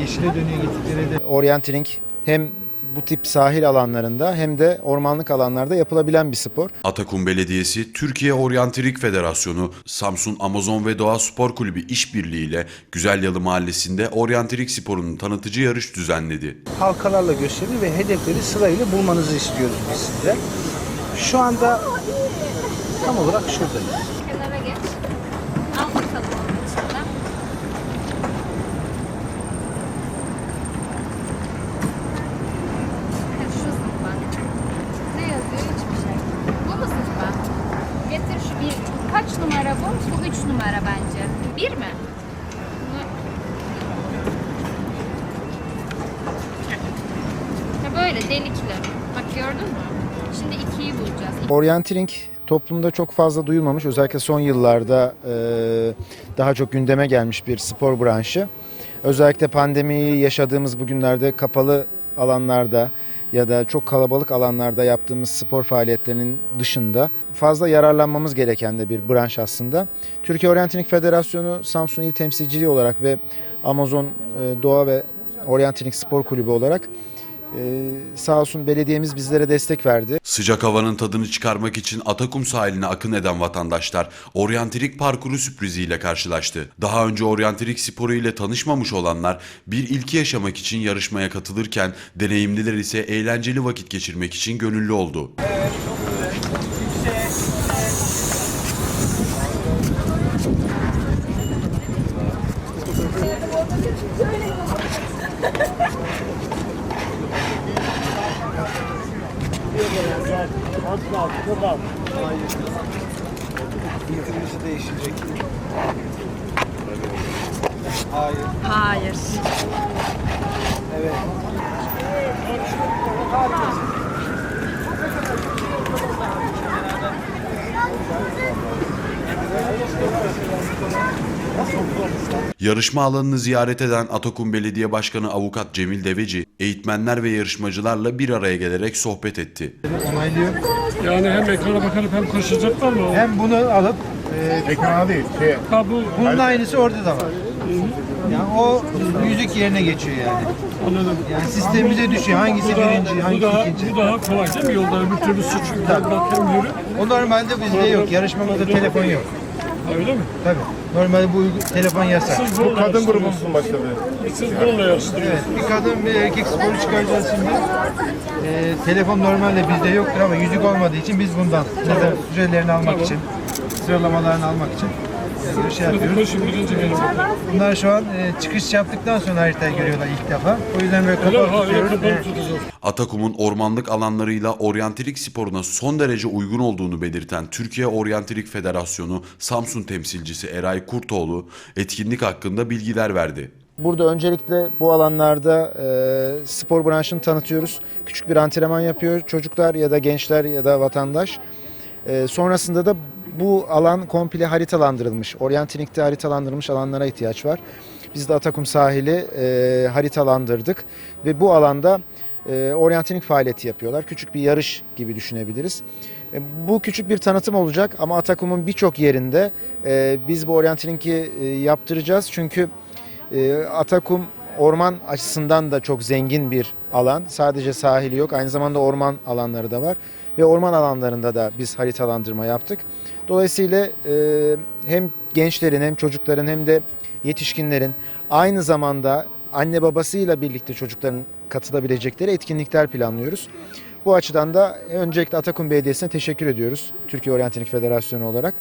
yeşile dönüyor gittikleri de. Orienteering hem bu tip sahil alanlarında hem de ormanlık alanlarda yapılabilen bir spor. Atakum Belediyesi, Türkiye Oryantirik Federasyonu, Samsun Amazon ve Doğa Spor Kulübü işbirliği ile Güzelyalı Mahallesi'nde oryantirik sporunun tanıtıcı yarış düzenledi. Halkalarla gösterir ve hedefleri sırayla bulmanızı istiyoruz biz size. Şu anda tam olarak şuradayız. Numara bu? Bu üç numara bence. Bir mi? Bu- Ha böyle delikli. Bak gördün mü? Şimdi ikiyi bulacağız. Orienteering toplumda çok fazla duyulmamış. Özellikle son yıllarda e, daha çok gündeme gelmiş bir spor branşı. Özellikle pandemiyi yaşadığımız bugünlerde kapalı alanlarda ya da çok kalabalık alanlarda yaptığımız spor faaliyetlerinin dışında fazla yararlanmamız gereken de bir branş aslında. Türkiye Orienteering Federasyonu Samsun İl Temsilciliği olarak ve Amazon e, Doğa ve Orienteering Spor Kulübü olarak e, sağ olsun belediyemiz bizlere destek verdi. Sıcak havanın tadını çıkarmak için Atakum sahiline akın eden vatandaşlar oryantirik parkuru sürpriziyle karşılaştı. Daha önce oryantirik sporu ile tanışmamış olanlar bir ilki yaşamak için yarışmaya katılırken deneyimliler ise eğlenceli vakit geçirmek için gönüllü oldu. Bitirmesi değişecek. Hayır. Hayır. Evet. Yarışma alanını ziyaret eden Atakum Belediye Başkanı Avukat Cemil Deveci, eğitmenler ve yarışmacılarla bir araya gelerek sohbet etti. Onaylıyor. Yani hem ekrana bakıp hem koşacaklar mı? Hem bunu alıp e, Ekrana değil, şey, Ha bu bunun aynısı orada da var. Yani o yüzük yerine geçiyor yani. anladım. Yani sistemimize düşüyor. Hangisi Bu daha, birinci, bu hangisi daha, ikinci. bu daha kolay değil mi yolda öbür türlü suç hem bak hem yürü. O normalde bizde yok. Yarışmamızda telefon yok. Öyle mi? Tabii. Normalde bu telefon yasak. Bu kadın yarıştırıyorsunuz. grubumuzun başladı. Siz zorla yarıştırıyorsunuz. Evet, bir kadın bir erkek sporu çıkaracağız şimdi. Ee, telefon normalde bizde yoktur ama yüzük olmadığı için biz bundan. Neden? Sürelerini almak Tamam. için, sıralamalarını almak için bir şey yapıyoruz. Bunlar şu an e, çıkış yaptıktan sonra haritayı görüyorlar ilk defa. O yüzden böyle kapalı tutuyoruz. Evet. Atakum'un ormanlık alanlarıyla oryantirik sporuna son derece uygun olduğunu belirten Türkiye Oryantirik Federasyonu Samsun temsilcisi Eray Kurtoğlu etkinlik hakkında bilgiler verdi. Burada öncelikle bu alanlarda e, spor branşını tanıtıyoruz. Küçük bir antrenman yapıyor çocuklar ya da gençler ya da vatandaş. E, sonrasında da bu alan komple haritalandırılmış. Oryantinik'te haritalandırılmış alanlara ihtiyaç var. Biz de Atakum sahili e, haritalandırdık ve bu alanda e, oryantinik faaliyeti yapıyorlar. Küçük bir yarış gibi düşünebiliriz. E, Bu küçük bir tanıtım olacak ama Atakum'un birçok yerinde e, biz bu oryantinik'i e, yaptıracağız. Çünkü e, Atakum orman açısından da çok zengin bir alan. Sadece sahili yok, aynı zamanda orman alanları da var. Ve orman alanlarında da biz haritalandırma yaptık. Dolayısıyla e, hem gençlerin hem çocukların hem de yetişkinlerin aynı zamanda anne babasıyla birlikte çocukların katılabilecekleri etkinlikler planlıyoruz. Bu açıdan da öncelikle Atakum Belediyesi'ne teşekkür ediyoruz Türkiye Oryantinik Federasyonu olarak.